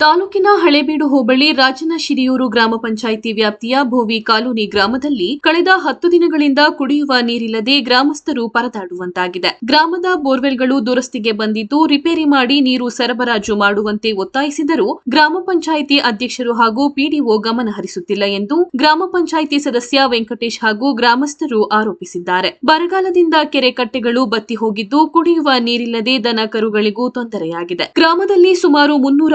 ತಾಲೂಕಿನ ಹಳೇಬೀಡು ಹೋಬಳಿ ರಾಜನ ಶಿರಿಯೂರು ಗ್ರಾಮ ಪಂಚಾಯಿತಿ ವ್ಯಾಪ್ತಿಯ ಭೋವಿ ಕಾಲೋನಿ ಗ್ರಾಮದಲ್ಲಿ ಕಳೆದ ಹತ್ತು ದಿನಗಳಿಂದ ಕುಡಿಯುವ ನೀರಿಲ್ಲದೆ ಗ್ರಾಮಸ್ಥರು ಪರದಾಡುವಂತಾಗಿದೆ. ಗ್ರಾಮದ ಬೋರ್ವೆಲ್ಗಳು ದುರಸ್ತಿಗೆ ಬಂದಿದ್ದು ರಿಪೇರಿ ಮಾಡಿ ನೀರು ಸರಬರಾಜು ಮಾಡುವಂತೆ ಒತ್ತಾಯಿಸಿದರೂ ಗ್ರಾಮ ಪಂಚಾಯಿತಿ ಅಧ್ಯಕ್ಷರು ಹಾಗೂ ಪಿಡಿಒ ಗಮನ ಹರಿಸುತ್ತಿಲ್ಲ ಎಂದು ಗ್ರಾಮ ಪಂಚಾಯಿತಿ ಸದಸ್ಯ ವೆಂಕಟೇಶ್ ಹಾಗೂ ಗ್ರಾಮಸ್ಥರು ಆರೋಪಿಸಿದ್ದಾರೆ. ಬರಗಾಲದಿಂದ ಕೆರೆ ಕಟ್ಟೆಗಳು ಬತ್ತಿ ಹೋಗಿದ್ದು ಕುಡಿಯುವ ನೀರಿಲ್ಲದೆ ದನ ಕರುಗಳಿಗೂ ತೊಂದರೆಯಾಗಿದೆ. ಗ್ರಾಮದಲ್ಲಿ ಸುಮಾರು ಮುನ್ನೂರ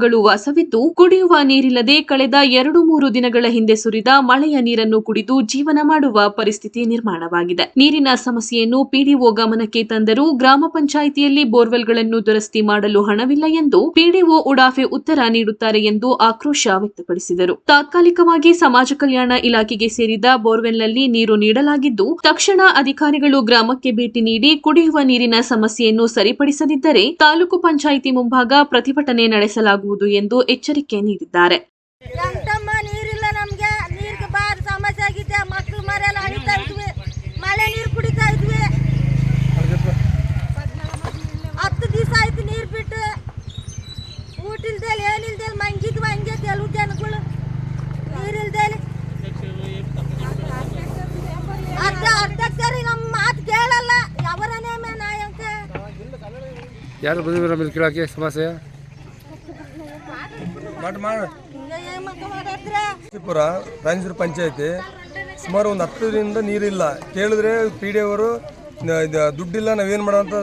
ಕುಟುಂಬಗಳು ವಾಸವಿದ್ದು, ಕುಡಿಯುವ ನೀರಿಲ್ಲದೆ ಕಳೆದ ಎರಡು ಮೂರು ದಿನಗಳ ಹಿಂದೆ ಸುರಿದ ಮಳೆಯ ನೀರನ್ನು ಕುಡಿದು ಜೀವನ ಮಾಡುವ ಪರಿಸ್ಥಿತಿ ನಿರ್ಮಾಣವಾಗಿದೆ. ನೀರಿನ ಸಮಸ್ಯೆಯನ್ನು ಪಿಡಿಒ ಗಮನಕ್ಕೆ ತಂದರೂ ಗ್ರಾಮ ಪಂಚಾಯಿತಿಯಲ್ಲಿ ಬೋರ್ವೆಲ್ಗಳನ್ನು ದುರಸ್ತಿ ಮಾಡಲು ಹಣವಿಲ್ಲ ಎಂದು ಪಿಡಿಒ ಉಡಾಫೆ ಉತ್ತರ ನೀಡುತ್ತಾರೆ ಎಂದು ಆಕ್ರೋಶ ವ್ಯಕ್ತಪಡಿಸಿದರು. ತಾತ್ಕಾಲಿಕವಾಗಿ ಸಮಾಜ ಕಲ್ಯಾಣ ಇಲಾಖೆಗೆ ಸೇರಿದ ಬೋರ್ವೆಲ್ನಲ್ಲಿ ನೀರು ನೀಡಲಾಗಿದ್ದು, ತಕ್ಷಣ ಅಧಿಕಾರಿಗಳು ಗ್ರಾಮಕ್ಕೆ ಭೇಟಿ ನೀಡಿ ಕುಡಿಯುವ ನೀರಿನ ಸಮಸ್ಯೆಯನ್ನು ಸರಿಪಡಿಸದಿದ್ದರೆ ತಾಲೂಕು ಪಂಚಾಯಿತಿ ಮುಂಭಾಗ ಪ್ರತಿಭಟನೆ ನಡೆಸಲಾಗುವುದು. ಎಂದು ಎಚ್ಚರಿಕೆ ನೀಡಿದ್ದಾರೆ. ನೀರಿಲ್ಲ ನಮ್ಗೆ. ನೀರಿಗೆ ಬಹಳ ಸಮಸ್ಯೆ ಆಗಿದೆ. ಮಕ್ಳು ಮರೆಲ್ಲ ಅಳಿತಾ ಇದ್ವಿ. ಮಳೆ ನೀರು ಕುಡಿತಾ ಇದ್ವಿ. ಹತ್ತು ದಿವಸ ಆಯ್ತು ನೀರು ಬಿಟ್ಟು. ಊಟ ಇಲ್ದೇಲಿ ಏನಿಲ್ದೇಲಿ ಮಂಗಿದ್ವಿ ಹಂಗೆ ಕೆಲವು ಜನಗಳು. ನೀರಿಲ್ದೇಲಿ ಅರ್ಧ ಅರ್ಧಕ್ಕರಿ ನಮ್ಮ ಮಾತು ಕೇಳಲ್ಲ. ಅವರನೇ ನಾಯಕ ಯಾರು ಬಂದಿದ್ರು ಮೇಲೆ ಕೇಳೋಕ್ಕೆ ಸಮಸ್ಯೆ? ಮಾಡು ರಾಯಚೂರು ಪಂಚಾಯತಿ. ಸುಮಾರು ಒಂದು ಹತ್ತರಿಂದ ನೀರಿಲ್ಲ. ಕೇಳಿದ್ರೆ ಪಿ ಡಿ ಅವರು ದುಡ್ಡಿಲ್ಲ ನಾವೇನು ಮಾಡೋಂತ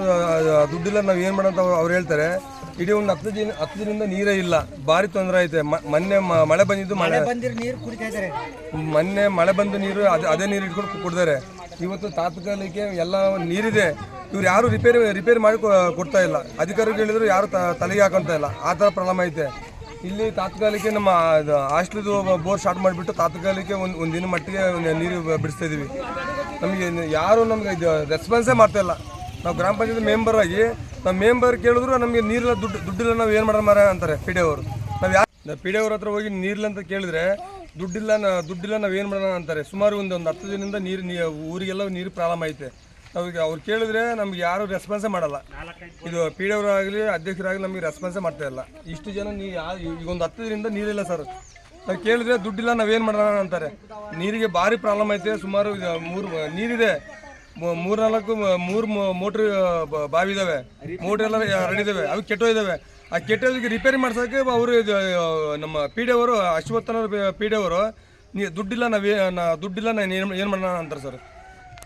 ದುಡ್ಡಿಲ್ಲ ನಾವು ಏನು ಮಾಡೋಂತ ಅವ್ರು- ಹೇಳ್ತಾರೆ. ಇಡೀ ಒಂದು ಹತ್ತು ದಿನ ಹತ್ತು ದಿನದಿಂದ ನೀರೇ ಇಲ್ಲ. ಭಾರಿ ತೊಂದರೆ ಐತೆ. ಮ- ಮೊನ್ನೆ ಮಳೆ ಬಂದಿದ್ದು ಮಳೆ ಬಂದಿರೋ ನೀರು ಕುಡಿತಾ ಇದ್ದಾರೆ. ಮೊನ್ನೆ ಮಳೆ ಬಂದು ನೀರು ಅದೇ ಅದೇ ನೀರು ಇಟ್ಕೊಂಡು ಕುಡ್ದಾರೆ ಇವತ್ತು ತಾತ್ಕಾಲಿಕ ಎಲ್ಲ ನೀರಿದೆ. ಇವ್ರು ಯಾರು ರಿಪೇರಿ ರಿಪೇರಿ ಮಾಡಿ ಕೊ- ಕೊಡ್ತಾ ಇಲ್ಲ. ಅಧಿಕಾರಿಗಳು ಹೇಳಿದ್ರು ಯಾರು ತ- ತಲೆಗೆ ಹಾಕೊಂತ ಇಲ್ಲ. ಆ ಥರ ಪ್ರಾಬ್ಲಮ್ ಐತೆ. ಇಲ್ಲಿ ತಾತ್ಕಾಲಿಕ ನಮ್ಮ ಹಾಸ್ಟೆಲ್ದು ಬೋರ್ ಸ್ಟಾರ್ಟ್ ಮಾಡಿಬಿಟ್ಟು ತಾತ್ಕಾಲಿಕ ಒಂದು ಒಂದು ದಿನ ಮಟ್ಟಿಗೆ ನೀರು ಬಿಡಿಸ್ತಾ ಇದ್ದೀವಿ ನಮಗೆ ಯಾರು ನಮಗೆ ಇದು ರೆಸ್ಪಾನ್ಸೇ ಮಾಡ್ತಾ ಇಲ್ಲ. ನಾವು ಗ್ರಾಮ ಪಂಚಾಯತ್ ಮೆಂಬರ್ ಆಗಿ, ನಾವು ಮೆಂಬರ್ ಕೇಳಿದ್ರು ನಮಗೆ ನೀರಿಲ್ಲ ದುಡ್ಡು, ದುಡ್ಡಿಲ್ಲ, ನಾವು ಏನು ಮಾಡೋಣ ಮಾರ ಅಂತಾರೆ ಪಿ ಡಿ ಅವರು. ನಾವು ಯಾರು ಪಿ ಡಿ ಅವ್ರ ಹತ್ರ ಹೋಗಿ ನೀರಿಲ್ಲ ಅಂತ ಕೇಳಿದ್ರೆ ದುಡ್ಡಿಲ್ಲ ನಾ, ದುಡ್ಡಿಲ್ಲ ನಾವು ಏನು ಮಾಡೋಣ ಅಂತಾರೆ. ಸುಮಾರು ಒಂದು ಒಂದು ಹತ್ತು ದಿನದಿಂದ ನೀರು, ನೀ ಊರಿಗೆಲ್ಲ ನೀರು ಪ್ರಾಬ್ಲಮ್ ಐತೆ. ನಾವೀಗ ಅವ್ರು ಕೇಳಿದ್ರೆ ನಮ್ಗೆ ಯಾರು ರೆಸ್ಪಾನ್ಸೇ ಮಾಡಲ್ಲ. ಇದು ಪಿ ಡಿ ಆಗಲಿ ಅಧ್ಯಕ್ಷರಾಗಲಿ ನಮಗೆ ರೆಸ್ಪಾನ್ಸೇ ಮಾಡ್ತಾ ಇಲ್ಲ. ಇಷ್ಟು ಜನ ನೀ ಈಗ ಒಂದು ಹತ್ತು ದಿನದಿಂದ ನೀರಿಲ್ಲ ಸರ್. ನಾವು ಕೇಳಿದ್ರೆ ದುಡ್ಡಿಲ್ಲ, ನಾವೇನು ಮಾಡೋಣ ಅಂತಾರೆ. ನೀರಿಗೆ ಭಾರಿ ಪ್ರಾಬ್ಲಮ್ ಐತೆ. ಸುಮಾರು ಮೂರು, ನೀರಿದೆ. ಮೂರ್ನಾಲ್ಕು, ಮೂರು ಮೋಟ್ರ್ ಬಾವಿ ಇದಾವೆ. ಮೋಟ್ರ್ ಎಲ್ಲ ರೆಡಿ ಇದಾವೆ. ಅವು ಕೆಟ್ಟೋಗಿದ್ದಾವೆ ಆ ಕೆಟ್ಟೋದಕ್ಕೆ ರಿಪೇರಿ ಮಾಡ್ಸೋಕೆ ಅವರು ನಮ್ಮ ಪಿ ಡಿ ಅವರು ಅಶ್ವತ್ಥನ ಪಿ ಡಿ ಅವರು, ನೀ ದುಡ್ಡಿಲ್ಲ, ನಾವೇ, ನಾ, ದುಡ್ಡಿಲ್ಲ, ನಾನು ಏನು ಏನು ಮಾಡೋಣ ಅಂತಾರೆ ಸರ್.